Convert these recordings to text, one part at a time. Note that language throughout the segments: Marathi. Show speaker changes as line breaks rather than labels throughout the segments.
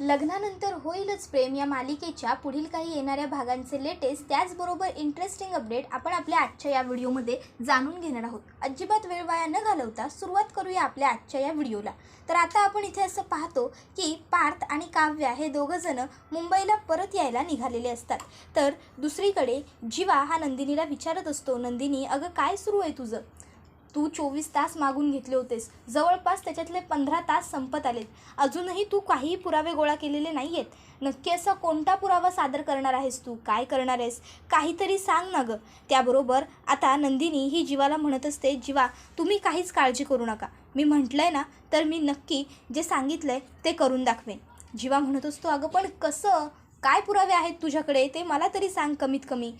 लग्नानंतर होईलच प्रेम. या मालिकेच्या पुढील काही येणाऱ्या भागांचे लेटेस्ट त्याचबरोबर इंटरेस्टिंग अपडेट आपण आपल्या आजच्या या व्हिडिओमध्ये जाणून घेणार आहोत. अजिबात वेळ वाया न घालवता सुरुवात करूया आपल्या आजच्या या व्हिडिओला. तर आता आपण इथे असं पाहतो की पार्थ आणि काव्या हे दोघंजणं मुंबईला परत यायला निघालेले असतात. तर दुसरीकडे जीवा हा नंदिनीला विचारत असतो नंदिनी अगं काय सुरू आहे तुझं? तू चोवीस तास मागून घेतले होतेस. जवळपास त्याच्यातले पंधरा तास संपत आलेत. अजूनही तू काहीही पुरावे गोळा केलेले नाही आहेत नक्की असा कोणता पुरावा सादर करणार आहेस तू? काय करणार आहेस? काहीतरी सांग ना गं. त्याबरोबर आता नंदिनी ही जीवाला म्हणत असते जीवा तुम्ही काहीच काळजी करू नका. मी म्हटलं आहे ना तर मी नक्की जे सांगितलं आहे ते करून दाखवेन. जीवा म्हणत असतो अगं पण कसं? काय पुरावे आहेत तुझ्याकडे? ते मला तरी सांग कमीत कमी.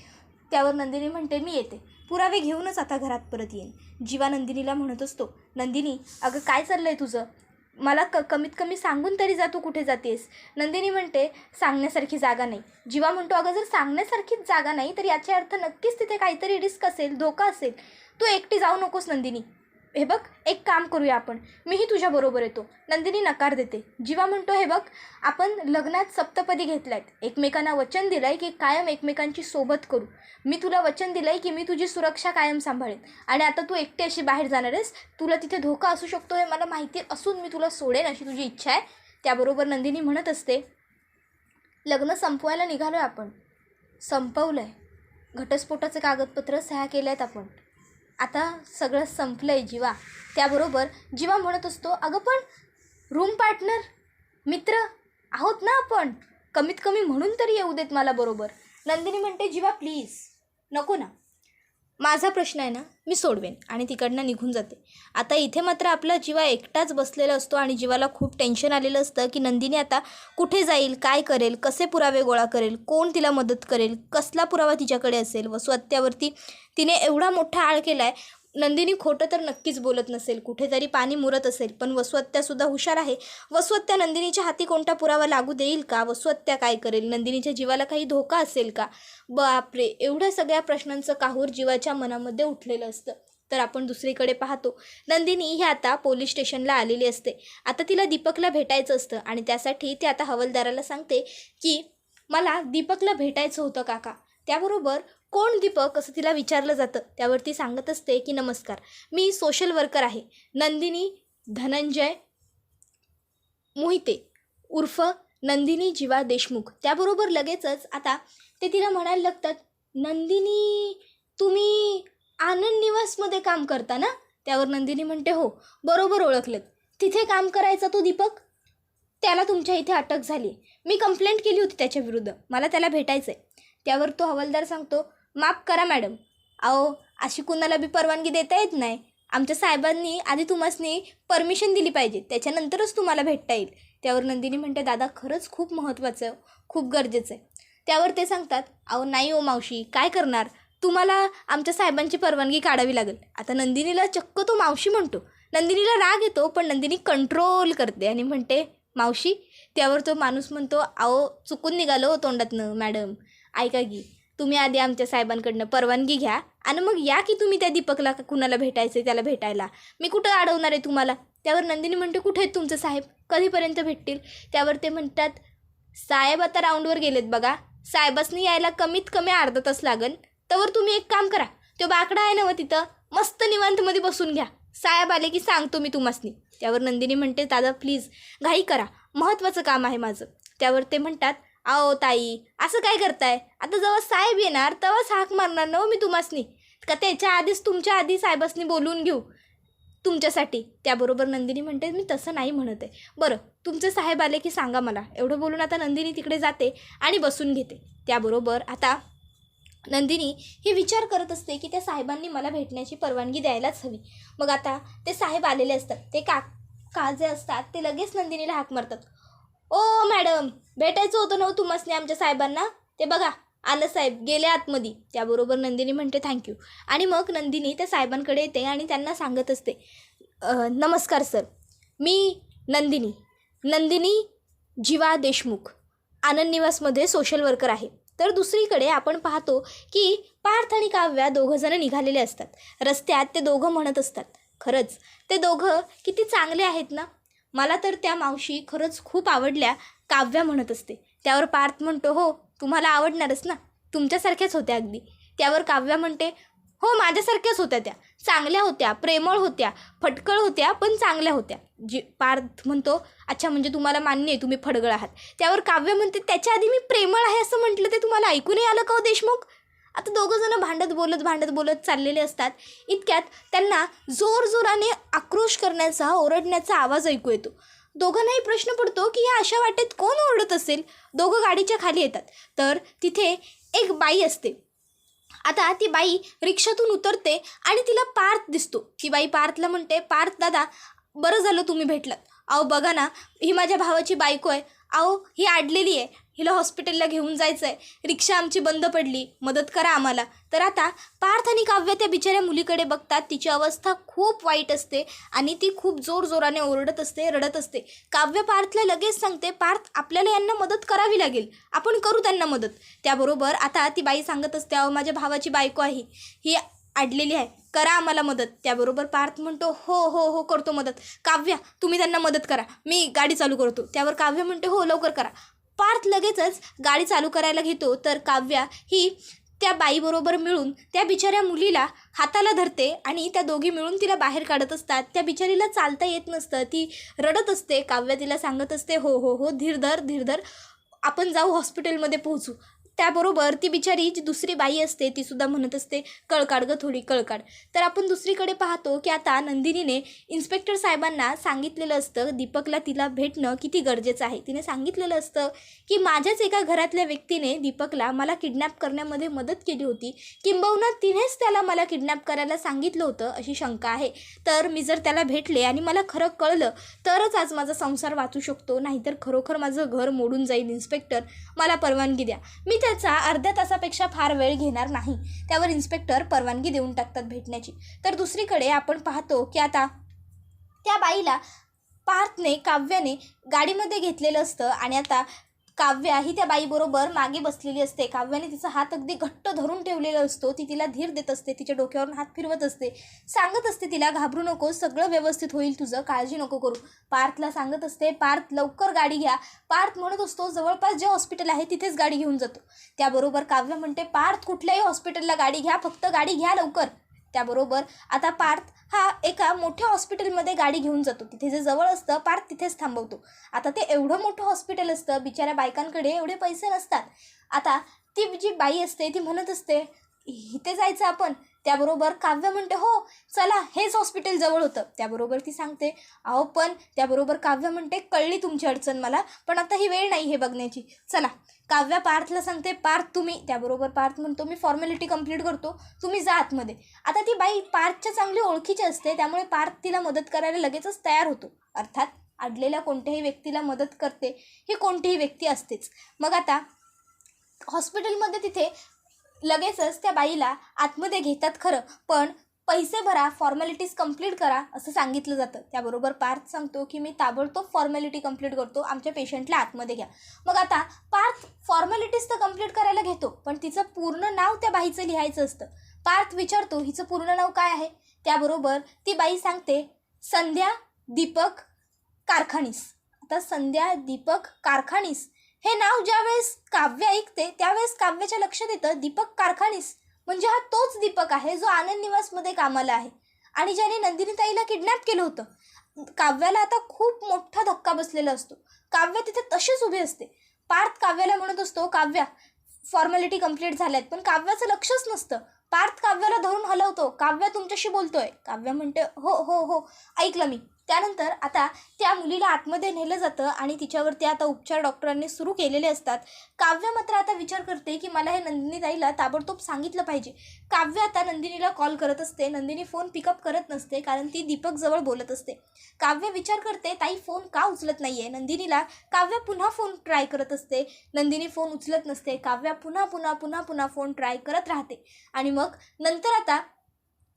त्यावर नंदिनी म्हणते मी येते. पुरावे घेऊनच आता घरात परत येईन. जीवा नंदिनीला म्हणत असतो नंदिनी अगं काय चाललं आहे तुझं? मला क कमीत कमी सांगून तरी जा तू कुठे जातेस. नंदिनी म्हणते सांगण्यासारखी जागा नाही. जीवा म्हणतो अगं जर सांगण्यासारखीच जागा नाही तर याचा अर्थ नक्कीच तिथे काहीतरी रिस्क असेल धोका असेल. तू एकटी जाऊ नकोस नंदिनी. हे बघ एक काम करूया आपण. मीही तुझ्याबरोबर येतो. नंदिनी नकार देते. जीवा म्हणतो हे बघ आपण लग्नात सप्तपदी घेतल्या आहेत एकमेकांना वचन दिलं आहे की कायम एकमेकांची सोबत करू. मी तुला वचन दिलं आहे की मी तुझी सुरक्षा कायम सांभाळेन. आणि आता तू एकटी अशी बाहेर जाणार आहेस. तुला तिथे धोका असू शकतो हे मला माहिती असून मी तुला सोडेन अशी तुझी इच्छा आहे. त्याबरोबर नंदिनी म्हणत असते लग्न संपवायला निघालो आहे आपण. संपवलं आहे घटस्फोटाचं कागदपत्र सह्या केल्या आहेत आपण. आता सगळं संपलं आहे जीवा. त्याबरोबर जीवा म्हणत असतो अगं पण रूम पार्टनर मित्र आहोत ना आपण? कमीत कमी म्हणून तरी येऊ देत मला बरोबर. नंदिनी म्हणते जीवा प्लीज नको ना. माझा प्रश्न आहे ना मी सोडवेन आणि तिकडनं निघून जाते. आता इथे मात्र आपला जीवा एकटाच बसलेला असतो आणि जीवाला खूप टेन्शन आलेलं असतं की नंदिनी आता कुठे जाईल काय करेल कसे पुरावे गोळा करेल कोण तिला मदत करेल कसला पुरावा तिच्याकडे असेल? व स्वत्यावरती तिने एवढा मोठा आळ केला आहे नंदिनी खोटं तर नक्कीच बोलत नसेल. कुठेतरी पाणी मुरत असेल. पण वसुहत्यासुद्धा हुशार आहे. वसुहत्या नंदिनीच्या हाती कोणता पुरावा लागू देईल का? वसुहत्या काय करेल? नंदिनीच्या जीवाला काही धोका असेल का? बापरे! एवढ्या सगळ्या प्रश्नांचं काहूर जीवाच्या मनामध्ये उठलेलं असतं. तर आपण दुसरीकडे पाहतो. नंदिनी ही आता पोलीस स्टेशनला आलेली असते. आता तिला दीपकला भेटायचं असतं आणि त्यासाठी ती आता हवालदाराला सांगते की मला दीपकला भेटायचं होतं काका. त्याबरोबर कोण दीपक असं तिला विचारलं जातं. त्यावर ती सांगत असते की नमस्कार. मी सोशल वर्कर आहे. नंदिनी धनंजय मोहिते उर्फ नंदिनी जीवा देशमुख. त्याबरोबर लगेचच आता ते तिला म्हणायला लागतात नंदिनी तुम्ही आनंद निवासमध्ये काम करता ना? त्यावर नंदिनी म्हणते हो बरोबर ओळखलं तिथे काम करायचा तो दीपक? त्याला तुमच्या इथे अटक झाली. मी कंप्लेंट केली होती त्याच्या विरुद्ध. मला त्याला भेटायचं आहे त्यावर तो हवालदार सांगतो माफ करा मॅडम. अहो अशी कुणाला बी परवानगी देता येत नाही. आमच्या साहेबांनी आधी तुम्हासनी परमिशन दिली पाहिजे त्याच्यानंतरच तुम्हाला भेटता येईल. त्यावर नंदिनी म्हणते दादा खरंच खूप महत्त्वाचं खूप गरजेचं आहे. त्यावर ते सांगतात अहो नाही ओ मावशी काय करणार? तुम्हाला आमच्या साहेबांची परवानगी काढावी लागेल. आता नंदिनीला चक्क तो मावशी म्हणतो. नंदिनीला राग येतो पण नंदिनी कंट्रोल करते आणि म्हणते मावशी त्यावर तो माणूस म्हणतो अहो चुकून निघालो हो तोंडातनं मॅडम. ऐका की तुम्ही आधी आमच्या साहेबांकडनं परवानगी घ्या आणि मग या की तुम्ही त्या दीपकला कुणाला भेटायचं त्याला भेटायला. मी कुठं अडवणार आहे तुम्हाला? त्यावर नंदिनी म्हणते कुठे आहेत तुमचं साहेब? कधीपर्यंत भेटतील? त्यावर ते म्हणतात साहेब आता राऊंडवर गेलेत बघा. साहेबासनी यायला कमीत कमी अर्धा तास लागन. तर तुम्ही एक काम करा. तो बाकडा आहे ना व तिथं मस्त निवांतमध्ये बसून घ्या. साहेब आले की सांगतो मी तुम्हासनी. त्यावर नंदिनी म्हणते दादा प्लीज घाई करा. महत्त्वाचं काम आहे माझं. त्यावर ते म्हणतात आओ ताई असं काय करताय? आता जेव्हा साहेब येणार तेव्हाच हाक मारणार ना हो मी तुम्हासनी? का त्याच्या आधीच तुमच्या आधी साहेबासनी बोलून घेऊ तुमच्यासाठी? त्याबरोबर नंदिनी म्हणते मी तसं नाही म्हणत आहे. बरं तुमचे साहेब आले की सांगा मला. एवढं बोलून आता नंदिनी तिकडे जाते आणि बसून घेते. त्याबरोबर आता नंदिनी हे विचार करत असते की त्या साहेबांनी मला भेटण्याची परवानगी द्यायलाच हवी. मग आता ते साहेब आलेले असतात. ते का का जे असतात ते लगेच नंदिनीला हाक मारतात. ओ मॅडम भेटायचं होतं ना हो आमच्या साहेबांना? ते बघा आलं साहेब गेले आतमध्ये. त्याबरोबर नंदिनी म्हणते थँक्यू आणि मग नंदिनी त्या साहेबांकडे येते आणि त्यांना सांगत असते नमस्कार सर. मी नंदिनी. नंदिनी जीवा देशमुख. आनंद निवासमध्ये सोशल वर्कर आहे. तर दुसरीकडे आपण पाहतो की पार्थ आणि काव्या दोघंजणं निघालेले असतात. रस्त्यात ते दोघं म्हणत असतात. खरंच ते दोघं किती चांगले आहेत ना? मला तर त्या मावशी खरंच खूप आवडल्या काव्या म्हणत असते. त्यावर पार्थ म्हणतो हो तुम्हाला आवडणारच ना? तुमच्यासारख्याच होत्या अगदी. त्यावर काव्या म्हणते हो माझ्यासारख्याच होत्या त्या. चांगल्या होत्या प्रेमळ होत्या फटकळ होत्या पण चांगल्या होत्या. जी पार्थ म्हणतो अच्छा म्हणजे तुम्हाला मान्य आहे तुम्ही फडगळ आहात. त्यावर काव्य म्हणते त्याच्या आधी मी प्रेमळ आहे असं म्हटलं ते तुम्हाला ऐकूनही आलं का हो देशमुख? आता दोघंजणं भांडत बोलत भांडत बोलत चाललेले असतात. इतक्यात त्यांना जोरजोराने आक्रोश करण्याचा ओरडण्याचा आवाज ऐकू येतो. दोघांनाही प्रश्न पडतो की या अशा वाटेत कोण ओरडत असेल? दोघं गाडीच्या खाली येतात. तर तिथे एक बाई असते. आता ती बाई रिक्षातून उतरते आणि तिला पार्थ दिसतो. ती बाई पार्थला म्हणते पार्थ दादा बरं झालं तुम्ही भेटलात. अहो बघा ना ही माझ्या भावाची बायको आहे. अहो ही आडलेली आहे. हिला हॉस्पिटलला घेऊन जायचं आहे रिक्षा आमची बंद पडली. मदत करा आम्हाला. तर आता पार्थ आणि काव्य त्या बिचाऱ्या मुलीकडे बघतात. तिची अवस्था खूप वाईट असते आणि ती खूप जोरजोराने ओरडत असते रडत असते. काव्य पार्थला लगेच सांगते पार्थ आपल्याला यांना मदत करावी लागेल. आपण करू त्यांना मदत. त्याबरोबर आता ती बाई सांगत असते अहो माझ्या भावाची बायको आहे. ही अडलेली आहे. करा आम्हाला मदत. त्याबरोबर पार्थ म्हणतो हो हो हो करतो मदत. काव्या तुम्ही त्यांना मदत करा. मी गाडी चालू करतो. त्यावर काव्य म्हणते हो लवकर करा. पार्थ लगेचच गाडी चालू करायला घेतो तर काव्या ही त्या बाईबरोबर मिळून त्या बिचाऱ्या मुलीला हाताला धरते आणि त्या दोघी मिळून तिला बाहेर काढत असतात. त्या बिचारीला चालता येत नसतं. ती रडत असते. काव्या तिला सांगत असते हो हो हो धीरधर धीरधर आपण जाऊ हॉस्पिटलमध्ये पोहोचू. त्याबरोबर ती बिचारी जी दुसरी बाई असते ती सुद्धा म्हणत असते कळकाड ग थोडी कळकाड. तर आपण दुसरीकडे पाहतो की आता नंदिनीने इन्स्पेक्टर साहेबांना सांगितलेलं असतं दीपकला तिला भेटणं किती गरजेचं आहे. तिने सांगितलेलं असतं की माझ्याच एका घरातल्या व्यक्तीने दीपकला मला किडनॅप करण्यामध्ये मदत केली होती. किंबहुना तिनेच त्याला मला किडनॅप करायला सांगितलं होतं अशी शंका आहे. तर मी जर त्याला भेटले आणि मला खरं कळलं तरच आज माझा संसार वाचू शकतो. नाहीतर खरोखर माझं घर मोडून जाईल. इन्स्पेक्टर मला परवानगी द्या. मी त्याचा अर्ध्या तासापेक्षा फार वेळ घेणार नाही. त्यावर इन्स्पेक्टर परवानगी देऊन टाकतात भेटण्याची. तर दुसरीकडे आपण पाहतो की आता त्या बाईला पार्थने काव्याने गाडीमध्ये घेतलेलं असतं आणि आता काव्या ही त्या बाईबरोबर मागे बसलेली असते. काव्याने तिचा हात अगदी घट्ट धरून ठेवलेला असतो. ती तिला धीर देत असते तिच्या डोक्यावरून हात फिरवत असते. सांगत असते तिला घाबरू नको सगळं व्यवस्थित होईल तुझं काळजी नको करू. पार्थला सांगत असते पार्थ लवकर गाडी घ्या. पार्थ म्हणत असतो जवळपास जे हॉस्पिटल आहे तिथेच गाडी घेऊन जातो. त्याबरोबर काव्य म्हणते पार्थ कुठल्याही हॉस्पिटलला गाडी घ्या फक्त गाडी घ्या लवकर. त्याबरोबर आता पार्थ हा एका मोठ्या हॉस्पिटलमध्ये गाडी घेऊन जातो. तिथे जे जवळ असतं पार्थ तिथेच थांबवतो. आता ते एवढं मोठं हॉस्पिटल असतं बिचाऱ्या बायकांकडे एवढे पैसे नसतात. आता ती जी बाई असते ती म्हणत असते इथे जायचं आपण. त्याबरोबर काव्य म्हणते हो चला हेच हॉस्पिटल जवळ होतं. त्याबरोबर ती सांगते अहो पण त्याबरोबर काव्य म्हणते कळली तुमची अडचण मला पण आता ही वेळ नाही हे बघण्याची. चला. काव्या पार्थला सांगते पार्थ तुम्ही. त्याबरोबर पार्थ म्हणतो मी फॉर्मॅलिटी कंप्लीट करतो तुम्ही जा आतमध्ये. आता ती बाई पार्थच्या चांगली ओळखीची असते त्यामुळे पार्थ तिला मदत करायला लगेचच तयार होतो. अर्थात अडलेल्या कोणत्याही व्यक्तीला मदत करते ही कोणतीही व्यक्ती असतेच. मग आता हॉस्पिटलमध्ये तिथे लगेचच त्या बाईला आतमध्ये घेतात खरं पण पैसे भरा फॉर्मॅलिटीज कंप्लीट करा असं सांगितलं जातं. त्याबरोबर पार्थ सांगतो की मी ताबडतोब फॉर्मॅलिटी कंप्लीट करतो आमच्या पेशंटला आतमध्ये घ्या. मग आता पार्थ फॉर्मॅलिटीज तर कंप्लीट करायला घेतो पण तिचं पूर्ण नाव त्या बाईचं लिहायचं असतं. पार्थ विचारतो हिचं पूर्ण नाव काय आहे? त्याबरोबर ती बाई सांगते संध्या दीपक कारखानीस. आता संध्या दीपक कारखानीस. हे नाव ज्यावेळेस काव्य ऐकते त्यावेळेस काव्याच्या लक्षात येतं दीपक कारखानीस. म्हणजे हा तोच दीपक आहे जो आनंद निवासमध्ये कामाला आहे. आणि ज्याने नंदिनीताईला किडनॅप केलं होतं. काव्याला आता खूप मोठा धक्का बसलेला असतो. काव्य तिथे तशीच उभी असते. पार्थ काव्याला म्हणत असतो काव्या फॉर्मॅलिटी कंप्लीट झाल्यात. पण काव्याचं लक्षच नसतं. पार्थ काव्याला धरून हलवतो काव्य तुमच्याशी बोलतोय. काव्य म्हणते हो हो हो ऐकलं मी. त्यानंतर आता त्या मुलीला आतमध्ये नेलं जातं आणि तिच्यावरती आता उपचार डॉक्टरांनी सुरू केलेले असतात. काव्य मात्र आता विचार करते की मला हे नंदिनी ताईला ताबडतोब सांगितलं पाहिजे. काव्य आता नंदिनीला कॉल करत असते. नंदिनी फोन पिकअप करत नसते कारण ती दीपकजवळ बोलत असते. काव्य विचार करते ताई फोन का उचलत नाही आहे नंदिनीला काव्य पुन्हा फोन ट्राय करत असते. नंदिनी फोन उचलत नसते. काव्य पुन्हा पुन्हा पुन्हा पुन्हा फोन ट्राय करत राहते. आणि मग नंतर आता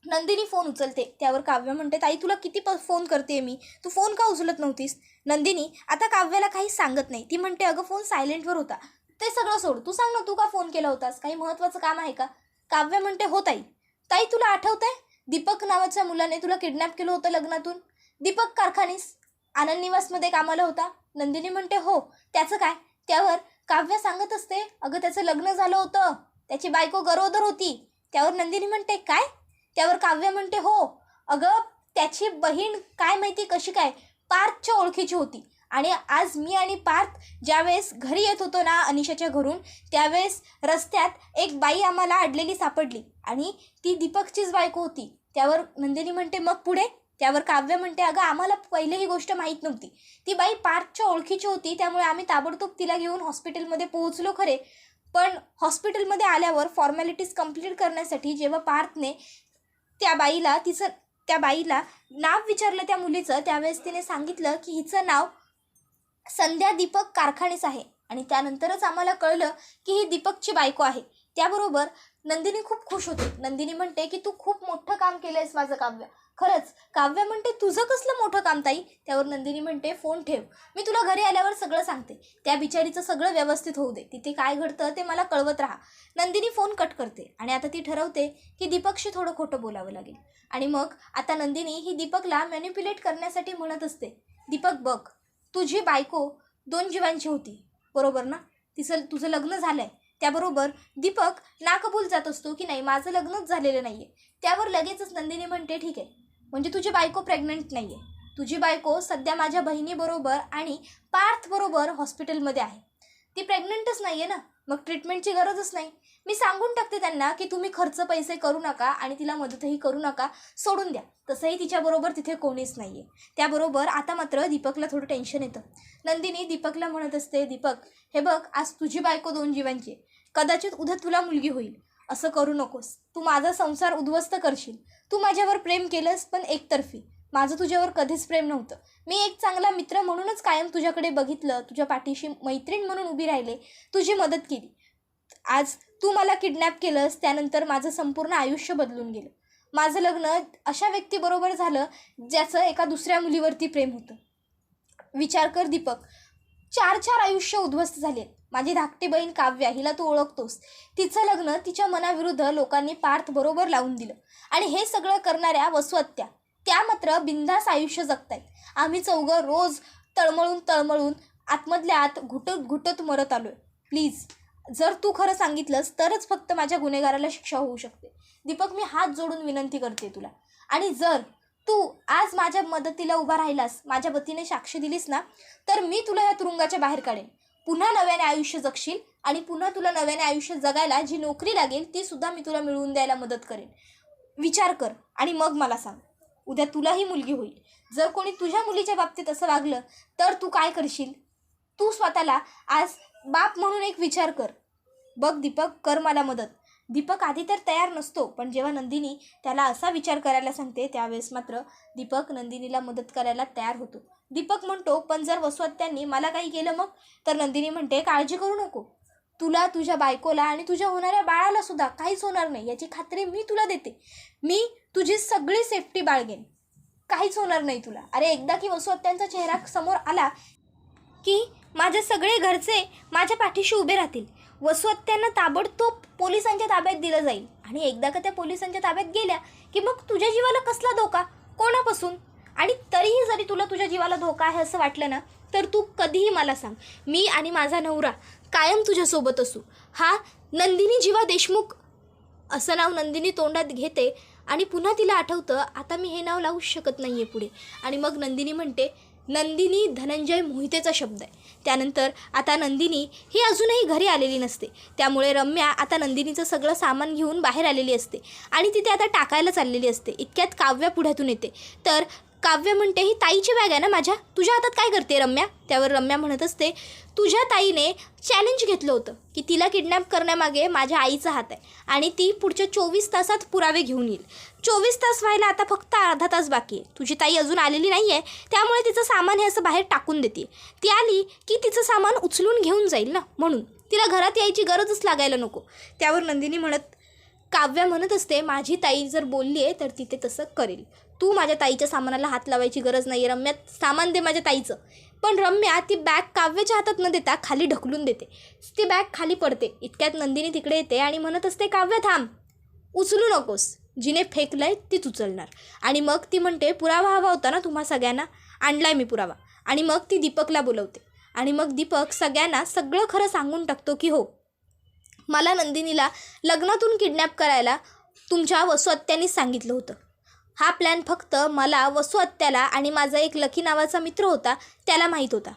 नंदिनी फोन उचलते. त्यावर काव्य म्हणते ताई तुला किती प फोन करते मी? तू फोन का उचलत नव्हतीस? नंदिनी आता काव्याला काही सांगत नाही. ती म्हणते अगं फोन सायलेंटवर होता. ते सगळं सोड. तू सांग ना तू का फोन केला होतास? काही महत्त्वाचं काम आहे का? काव्य म्हणते हो ताई. ताई तुला आठवत आहे दीपक नावाच्या मुलाने तुला किडनॅप केलं होतं लग्नातून? दीपक कारखानीस? आनंद निवासमध्ये कामाला होता? नंदिनी म्हणते हो. त्याचं काय? त्यावर काव्य सांगत असते अगं त्याचं लग्न झालं होतं. त्याची बायको गरोदर होती. त्यावर नंदिनी म्हणते काय? त्यावर काव्य म्हणते हो अगं त्याची बहीण काय माहिती कशी काय? पार्थच्या ओळखीची होती. आणि आज मी आणि पार्थ ज्यावेळेस घरी येत होतो ना अनिशाच्या घरून त्यावेळेस रस्त्यात एक बाई आम्हाला अडलेली सापडली. आणि ती दीपकचीच बायको होती. त्यावर नंदिनी म्हणते मग पुढे? त्यावर काव्य म्हणते अगं आम्हाला पहिले ही गोष्ट माहीत नव्हती. ती बाई पार्थच्या ओळखीची होती त्यामुळे आम्ही ताबडतोब तिला घेऊन हॉस्पिटलमध्ये पोहोचलो खरे. पण हॉस्पिटलमध्ये आल्यावर फॉर्मॅलिटीज कंप्लीट करण्यासाठी जेव्हा पार्थने त्या बाईला तिचं त्या बाईला नाव विचारलं त्या मुलीचं. त्यावेळेस तिने सांगितलं की हिचं नाव संध्या दीपक कारखानेच आहे. आणि त्यानंतरच आम्हाला कळलं की ही दीपकची बायको आहे. त्याबरोबर नंदिनी खूप खुश होते. नंदिनी म्हणते की तू खूप मोठं काम केलं आहेस माझं काव्य. खरंच काव्य म्हणते तुझं कसलं मोठं काम ताई? त्यावर नंदिनी म्हणते फोन ठेव. मी तुला घरी आल्यावर सगळं सांगते. त्या बिचारीचं सगळं व्यवस्थित होऊ दे. तिथे काय घडतं ते मला कळवत राहा. नंदिनी फोन कट करते आणि आता ती ठरवते की दीपकशी थोडं खोटं बोलावं लागेल. आणि मग आता नंदिनी ही दीपकला मॅन्युप्युलेट करण्यासाठी म्हणत असते दीपक बघ तुझी बायको दोन जीवांची होती. बरोबर ना? तिचं तुझं लग्न झालं आहे त्याबरोबर दीपक नाकबूल जात असतो की नाही? माझं लग्नच झालेलं नाही आहे त्यावर लगेचच नंदिनी म्हणते ठीक आहे. म्हणजे तुझी बायको प्रेग्नंट नाही आहे तुझी बायको सध्या माझ्या बहिणीबरोबर आणि पार्थबरोबर हॉस्पिटलमध्ये आहे. ती प्रेग्नंटच नाही आहे ना. मग ट्रीटमेंटची गरजच नाही. मी सांगून टाकते त्यांना की तुम्ही खर्च पैसे करू नका आणि तिला मदतही करू नका. सोडून द्या. तसंही तिच्याबरोबर तिथे कोणीच नाही आहे त्याबरोबर आता मात्र दीपकला थोडं टेन्शन येतं. नंदिनी दीपकला म्हणत असते दीपक हे बघ आज तुझी बायको दोन जीवांची आहे. कदाचित उद्या तुला मुलगी होईल. असं करू नकोस. तू माझा संसार उद्ध्वस्त करशील. तू माझ्यावर प्रेम केलंस पण एकतर्फी. माझं तुझ्यावर कधीच प्रेम नव्हतं. मी एक चांगला मित्र म्हणूनच कायम तुझ्याकडे बघितलं तुझ्या पाठीशी मैत्रीण म्हणून उभी राहिले तुझी मदत केली. आज तू मला किडनॅप केलंस त्यानंतर माझं संपूर्ण आयुष्य बदलून गेलं. माझं लग्न अशा व्यक्तीबरोबर झालं ज्याचं एका दुसऱ्या मुलीवरती प्रेम होतं. विचार कर दीपक. चार चार आयुष्य उद्ध्वस्त झाले माझी धाकटी बहीण काव्या हिला तू ओळखतोस. तिचं लग्न तिच्या मनाविरुद्ध लोकांनी पार्थ बरोबर लावून दिलं. आणि हे सगळं करणाऱ्या वसुहत्या त्या मात्र बिंदास आयुष्य जगतायत. आम्ही चौघं रोज तळमळून तळमळून आतमधल्या आत घुटत घुटत मरत आलोय. प्लीज जर तू खरं सांगितलंस तरच फक्त माझ्या गुन्हेगाराला शिक्षा होऊ शकते. दीपक मी हात जोडून विनंती करते तुला. आणि जर तू आज माझ्या मदतीला उभा राहिलास माझ्या वतीने साक्ष दिलीस ना तर मी तुला या तुरुंगाच्या बाहेर काढेन. पुन्हा नव्याने आयुष्य जगशील आणि पुन्हा तुला नव्याने आयुष्य जगायला जी नोकरी लागेल ती सुद्धा मी तुला मिळवून द्यायला मदत करेन. विचार कर आणि मग मला सांग. उद्या तुलाही मुलगी होईल. जर कोणी तुझ्या मुलीच्या बाबतीत असं वागलं तर तू काय करशील? तू स्वतःला आज बाप म्हणून एक विचार कर. बघ दीपक कर मला मदत. दीपक आधी तर तयार नसतो पण जेव्हा नंदिनी त्याला असा विचार करायला सांगते त्यावेळेस मात्र दीपक नंदिनीला मदत करायला तयार होतो. दीपक म्हणतो पण जर वसवत्यांनी मला काही केलं मग? तर नंदिनी म्हणते काळजी करू नको. तुला तुझ्या बायकोला आणि तुझ्या होणाऱ्या बाळाला सुद्धा काहीच होणार नाही याची खात्री मी तुला देते. मी तुझी सगळी सेफ्टी बाळगेन काहीच होणार नाही तुला. अरे एकदा की वसुहत्यांचा चेहरा समोर आला की माझे सगळे घरचे माझ्या पाठीशी उभे राहतील. वसुहत्यांना ताबडतोब पोलिसांच्या ताब्यात दिलं जाईल. आणि एकदा का त्या पोलिसांच्या ताब्यात गेल्या की मग तुझ्या जीवाला कसला धोका? कोणापासून? आणि तरीही जरी तुला तुझ्या जीवाला धोका आहे असं वाटलं ना तर तू कधीही मला सांग. मी आणि माझा नवरा कायम तुझ्यासोबत असू. हा नंदिनी जीवा देशमुख असं नाव नंदिनी तोंडात घेते आणि पुन्हा तिला आठवतं आता मी हे नाव लावूच शकत नाही आहे पुढे. आणि मग नंदिनी म्हणते नंदिनी धनंजय मोहितेचा शब्द आहे. त्यानंतर आता नंदिनी ही अजूनही घरी आलेली नसते. त्यामुळे रम्या आता नंदिनीचं सगळं सामान घेऊन बाहेर आलेली असते आणि तिथे आता टाकायला चाललेली असते. इतक्यात काव्या पुढ्यातून येते. तर काव्य म्हणते ही ताईची बॅग आहे ना माझ्या? तुझ्या हातात काय करते रम्या? त्यावर रम्या म्हणत असते तुझ्या ताईने चॅलेंज घेतलं होतं की तिला किडनॅप करण्यामागे माझ्या आईचा हात आहे आणि ती पुढच्या चोवीस तासात पुरावे घेऊन येईल. चोवीस तास व्हायला आता फक्त अर्धा तास बाकी आहे. तुझी ताई अजून आलेली नाही आहे त्यामुळे तिचं सामान हे असं बाहेर टाकून देते. ती आली की तिचं सामान उचलून घेऊन जाईल ना म्हणून. तिला घरात यायची गरजच लागायला नको. त्यावर नंदिनी म्हणत काव्या म्हणत असते माझी ताई जर बोलली आहे तर तिथे तसं करेल. तू माझ्या ताईच्या सामानाला हात लावायची गरज नाही आहे रम्या. सामान दे माझ्या ताईचं. पण रम्या ती बॅग काव्याच्या हातात न देता खाली ढकलून देते. ती बॅग खाली पडते. इतक्यात नंदिनी तिकडे येते आणि म्हणत असते काव्य थांब. उचलू नकोस. जिने फेकलंय तीच उचलणार. आणि मग ती म्हणते पुरावा हवा होता ना तुम्हा सगळ्यांना? आणलाय मी पुरावा. आणि मग ती दीपकला बोलवते. आणि मग दीपक सगळ्यांना सगळं खरं सांगून टाकतो की हो मला नंदिनीला लग्नातून किडनॅप करायला तुमच्या वसुहत्यानीच सांगितलं होतं. हा प्लॅन फक्त मला वसुहत्याला आणि माझा एक लकी नावाचा मित्र होता त्याला माहीत होता.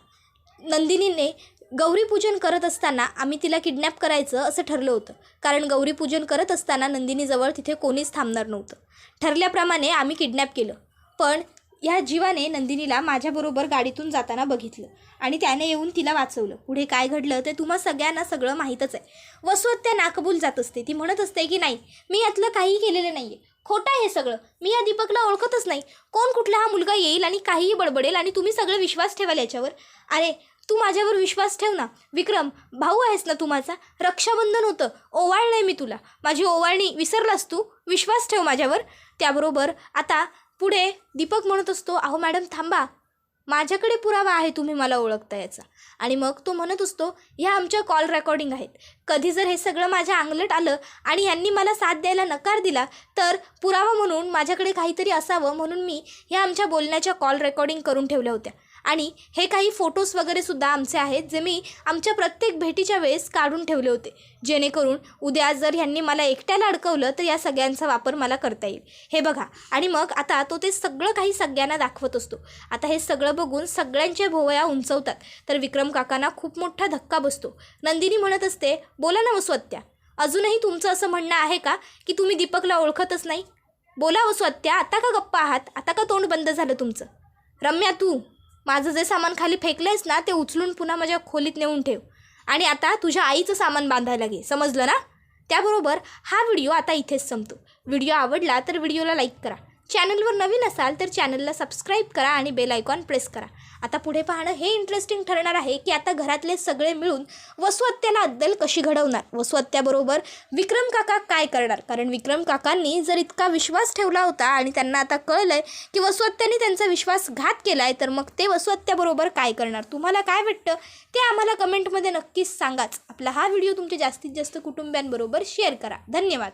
नंदिनीने गौरीपूजन करत असताना आम्ही तिला किडनॅप करायचं असं ठरलं होतं. कारण गौरीपूजन करत असताना नंदिनीजवळ तिथे कोणीच थांबणार नव्हतं. ठरल्याप्रमाणे आम्ही किडनॅप केलं. पण ह्या जीवाने नंदिनीला माझ्याबरोबर गाडीतून जाताना बघितलं आणि त्याने येऊन तिला वाचवलं. पुढे काय घडलं ते तुम्हा सगळ्यांना सगळं माहीतच आहे. वसवत्या नाकबूल जात असते. ती म्हणत असते की नाही मी यातलं काही केलेलं नाही आहे खोटं आहे सगळं. मी या दीपकला ओळखतच नाही. कोण कुठला हा मुलगा येईल आणि काहीही बडबडेल आणि तुम्ही सगळं विश्वास ठेवाल याच्यावर? अरे तू माझ्यावर विश्वास ठेव ना. विक्रम भाऊ आहेस ना तू माझा? रक्षाबंधन होतं. ओवाळलंय मी तुला. माझी ओवाळणी विसरलास तू? विश्वास ठेव माझ्यावर. त्याबरोबर आता पुढे दीपक म्हणत असतो अहो मॅडम थांबा. माझ्याकडे पुरावा आहे तुम्ही मला ओळखता याचा. आणि मग तो म्हणत असतो ह्या आमच्या कॉल रेकॉर्डिंग आहेत. कधी जर हे सगळं माझ्या अंगलट आलं आणि यांनी मला साथ द्यायला नकार दिला तर पुरावा म्हणून माझ्याकडे काहीतरी असावं म्हणून मी ह्या आमच्या बोलण्याच्या कॉल रेकॉर्डिंग करून ठेवल्या होत्या. आणि हे काही फोटोज वगैरे सुद्धा आमचे आहेत जे मी आमच्या प्रत्येक भेटीच्या वेळेस काढून ठेवले होते. जेणेकरून उद्या जर ह्यांनी मला एकट्याला अडकवलं तर या सगळ्यांचा वापर मला करता येईल. हे बघा. आणि मग आता तो ते सगळं काही सगळ्यांना दाखवत असतो. आता हे सगळं बघून सगळ्यांच्या भोवया उंचवतात. तर विक्रम काकांना खूप मोठा धक्का बसतो. नंदिनी म्हणत असते बोला ना वसवत्या अजूनही तुमचं असं म्हणणं आहे का की तुम्ही दीपकला ओळखतच नाही? बोला वसवत्या आता का गप्पा आहात? आता का तोंड बंद झालं तुमचं? रम्या तू माझं जे सामान खाली फेकलं आहेस ना ते उचलून पुन्हा माझ्या खोलीत नेऊन ठेव. आणि आता तुझ्या आईचं सामान बांधायला घे. समजलं ना? त्याबरोबर हा व्हिडिओ आता इथेच संपतो. व्हिडिओ आवडला तर व्हिडिओला लाईक करा. चॅनलवर नवीन असाल तर चॅनलला सबस्क्राईब करा आणि बेल आयकॉन प्रेस करा. आता पुढे पाहणं हे इंटरेस्टिंग ठरणार आहे की आता घरातले सगळे मिळून वसुहत्याला अद्दल कशी घडवणार? वसुहत्याबरोबर विक्रम काका काय करणार? कारण विक्रम काकांनी जर इतका विश्वास ठेवला होता आणि त्यांना आता कळलं आहे की वसुहत्याने त्यांचा विश्वासघात केला आहे तर मग ते वसुहत्याबरोबर काय करणार? तुम्हाला काय वाटतं? ते आम्हाला कमेंटमध्ये नक्कीच सांगाच. आपला हा व्हिडिओ तुमच्या जास्तीत जास्त कुटुंबियांबरोबर शेअर करा. धन्यवाद.